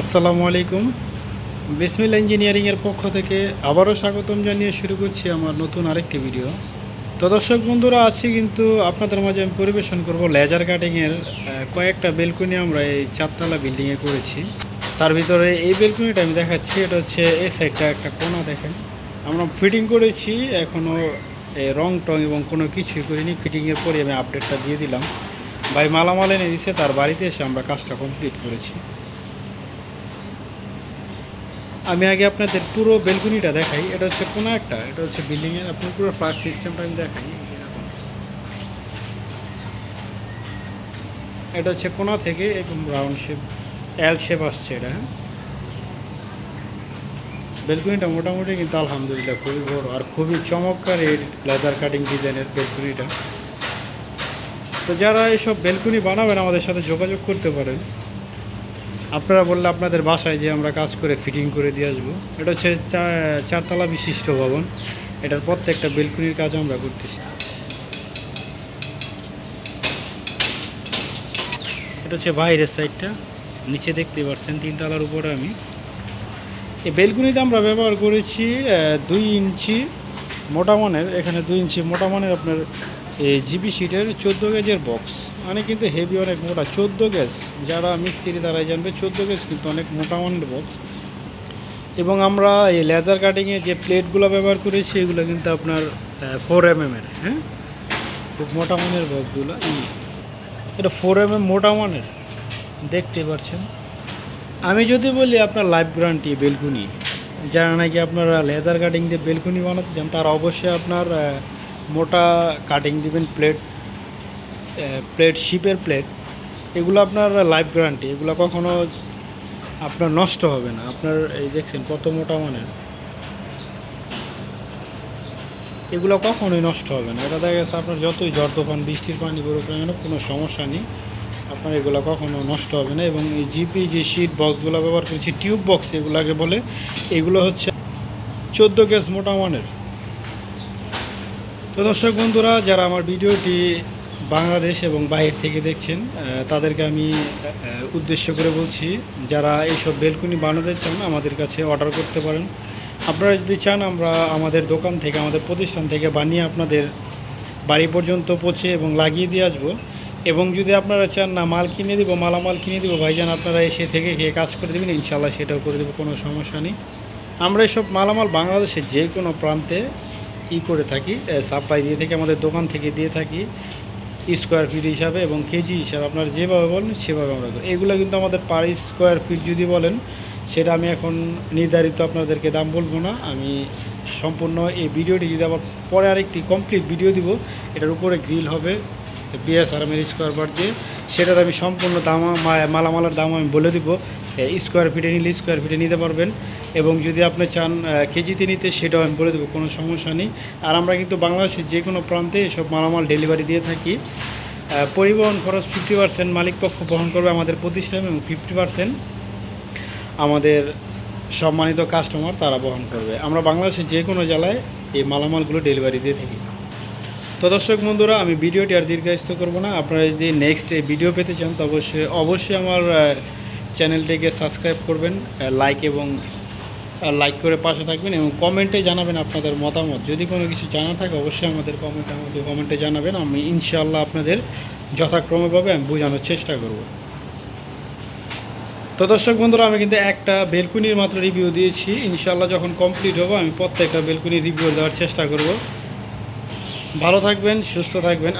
আসসালামু আলাইকুম। বিসমিল ইঞ্জিনিয়ারিংয়ের পক্ষ থেকে আবারও স্বাগতম জানিয়ে শুরু করছি আমার নতুন আরেকটি ভিডিও। তো দর্শক বন্ধুরা, আজকে কিন্তু আপনাদের মাঝে আমি পরিবেশন করব লেজার কাটিংয়ের কয়েকটা বেলকুনি আমরা এই চারতলা বিল্ডিংয়ে করেছি। তার ভিতরে এই বেলকুনিটা আমি দেখাচ্ছি, এটা হচ্ছে এই সাইডটা একটা কোণা দেখেন। আমরা ফিটিং করেছি এখনও রং টং এবং কোনো কিছুই করিনি। ফিটিংয়ের পরে আমি আপডেটটা দিয়ে দিলাম। ভাই মালামাল এনে দিছে, তার বাড়িতে এসে আমরা কাজটা কমপ্লিট করেছি। আমি আগে আপনাদের পুরো বেলকুনিটা দেখাই। এটা হচ্ছে কোনো একটা, এটা হচ্ছে বিল্ডিংয়ের আপনি পুরো ফার্স্ট সিস্টেমটা আমি দেখাই। এটা হচ্ছে কোনা থেকে এরকম রাউন্ড শেপ এল শেপ আসছে এটা হ্যাঁ? বেলকুনিটা মোটামুটি কিন্তু আলহামদুলিল্লাহ খুবই বড়, আর খুবই চমৎকার এই লেদার কাটিং ডিজাইনের বেলকুনিটা। তো যারা এইসব বেলকুনি বানাবেন, আমাদের সাথে যোগাযোগ করতে পারেন। আপনারা বললে আপনাদের বাসায় যে আমরা কাজ করে ফিটিং করে দিয়ে আসব। এটা হচ্ছে চারতলা বিশিষ্ট ভবন। এটার প্রত্যেকটা বেলকুনির কাজ আমরা করতেছি। এটা হচ্ছে বাইরের সাইডটা। নিচে দেখতে পাচ্ছেন তিনতলার উপরে আমি। এই বেলকুনিতে আমরা ব্যবহার করেছি দুই ইঞ্চি মোটামানের এখানে দুই ইঞ্চি মোটামানের আপনার এই জিবি শিটের চোদ্দ গেজের বক্স। মানে কিন্তু হেভি অনেক মোটা। চোদ্দ গ্যাস, যারা মিস্ত্রি তারাই জানবে, চোদ্দ গ্যাস কিন্তু অনেক মোটা মানের বক্স এবং আমরা এই লেজার কাটিংয়ে যে প্লেটগুলো ব্যবহার করেছি এগুলো কিন্তু আপনার ফোর এম এর হ্যাঁ? খুব মোটা মানের বক্সগুলো এটা ফোর এম এম মোটা মানের দেখতে পাচ্ছেন? আমি যদি বলি আপনার লাইফ গ্যারান্টি বেলকুনি, যারা নাকি আপনারা লেজার কাটিং দিয়ে বেলকুনি বানাতে চান, তারা অবশ্যই আপনার মোটা কাটিং দিবেন প্লেট প্লেট শিপের প্লেট এগুলো আপনার লাইফ গ্যারান্টি এগুলো কখনো আপনার নষ্ট হবে না। আপনার এই দেখছেন কত মোটা মানের। এগুলো কখনোই নষ্ট হবে না। এটা দেখা গেছে আপনার যতই তুফান, বৃষ্টির পানি পড়ুক না কেন, কোনো সমস্যা নেই। আপনার এগুলো কখনো নষ্ট হবে না। এবং এই জিপি যে শিট বক্সগুলো ব্যবহার করছি টিউব বক্স এগুলোকে বলে, এগুলো হচ্ছে চোদ্দ গ্যাস মোটা মানের। তো দর্শক বন্ধুরা, যারা আমার ভিডিওটি বাংলাদেশ এবং বাইরে থেকে দেখছেন তাদেরকে আমি উদ্দেশ্য করে বলছি, যারা এইসব বেলকুনি বানাতে চান, আমাদের কাছে অর্ডার করতে পারেন। আপনারা যদি চান, আমরা আমাদের দোকান থেকে, আমাদের প্রতিষ্ঠান থেকে বানিয়ে আপনাদের বাড়ি পর্যন্ত পৌঁছে এবং লাগিয়ে দিয়ে আসব। এবং যদি আপনারা চান, না, মাল কিনে দেবো, মালামাল কিনে দিব, ভাইজান, আপনারা এসে থেকে গিয়ে কাজ করে দেবেন ইনশাল্লাহ সেটাও করে দেবো, কোনো সমস্যা নেই। আমরা এসব মালামাল বাংলাদেশের যে কোনো প্রান্তে ই করে থাকি সাপ্লাই দিয়ে থাকি, আমাদের দোকান থেকে দিয়ে থাকি। স্কোয়ার ফিট হিসাবে এবং কেজি হিসাবে আপনারা যেভাবে বলেন সেভাবে আমরা এগুলো কিন্তু আমাদের পার স্কোয়ার ফিট যদি বলেন সেটা আমি এখন নির্ধারিত আপনাদেরকে দাম বলব না। আমি সম্পূর্ণ এই ভিডিওটি যদি আবার পরে আরেকটি কমপ্লিট ভিডিও দিব, এটার উপরে গ্রিল হবে বিএসআরএমের স্কোয়ার বার দিয়ে। সেটার আমি সম্পূর্ণ দাম মালামালের দাম আমি বলে দিব। স্কোয়ার ফিটে নিলে স্কোয়ার ফিটে নিতে পারবেন। এবং যদি আপনি চান কেজিতে নিতে, সেটাও আমি বলে দেবো, কোনো সমস্যা নেই। আর আমরা কিন্তু বাংলাদেশের যে কোনো প্রান্তে এসব মালামাল ডেলিভারি দিয়ে থাকি। পরিবহন খরচ ফিফটি পার্সেন্ট মালিকপক্ষ বহন করবে আমাদের প্রতিষ্ঠান এবং ফিফটি পার্সেন্ট আমাদের সম্মানিত কাস্টমার তারা বহন করবে। আমরা বাংলাদেশের যে কোনো জেলায় এই মালামালগুলো ডেলিভারি দিয়ে থাকি। তো দর্শক বন্ধুরা, আমি ভিডিওটি আর দীর্ঘায়িত করব না। আপনারা যদি নেক্সট ভিডিও পেতে চান, তো অবশ্যই অবশ্যই আমার চ্যানেলটিকে সাবস্ক্রাইব করবেন লাইক এবং লাইক করে পাশে থাকবেন এবং কমেন্টে জানাবেন আপনাদের মতামত। যদি কোনো কিছু জানা থাকে, অবশ্যই আমাদের কমেন্টে আমাদের কমেন্টে জানাবেন। আমি ইনশাল্লাহ আপনাদের যথাক্রমভাবে আমি বোঝানোর চেষ্টা করব। তো দর্শক বন্ধুরা, আমি কিন্তু একটা বেলকুনির মাত্র রিভিউ দিয়েছি। ইনশাল্লাহ যখন কমপ্লিট হব, আমি প্রত্যেকটা বেলকুনির রিভিউ দেওয়ার চেষ্টা করব। ভালো থাকবেন, সুস্থ থাকবেন।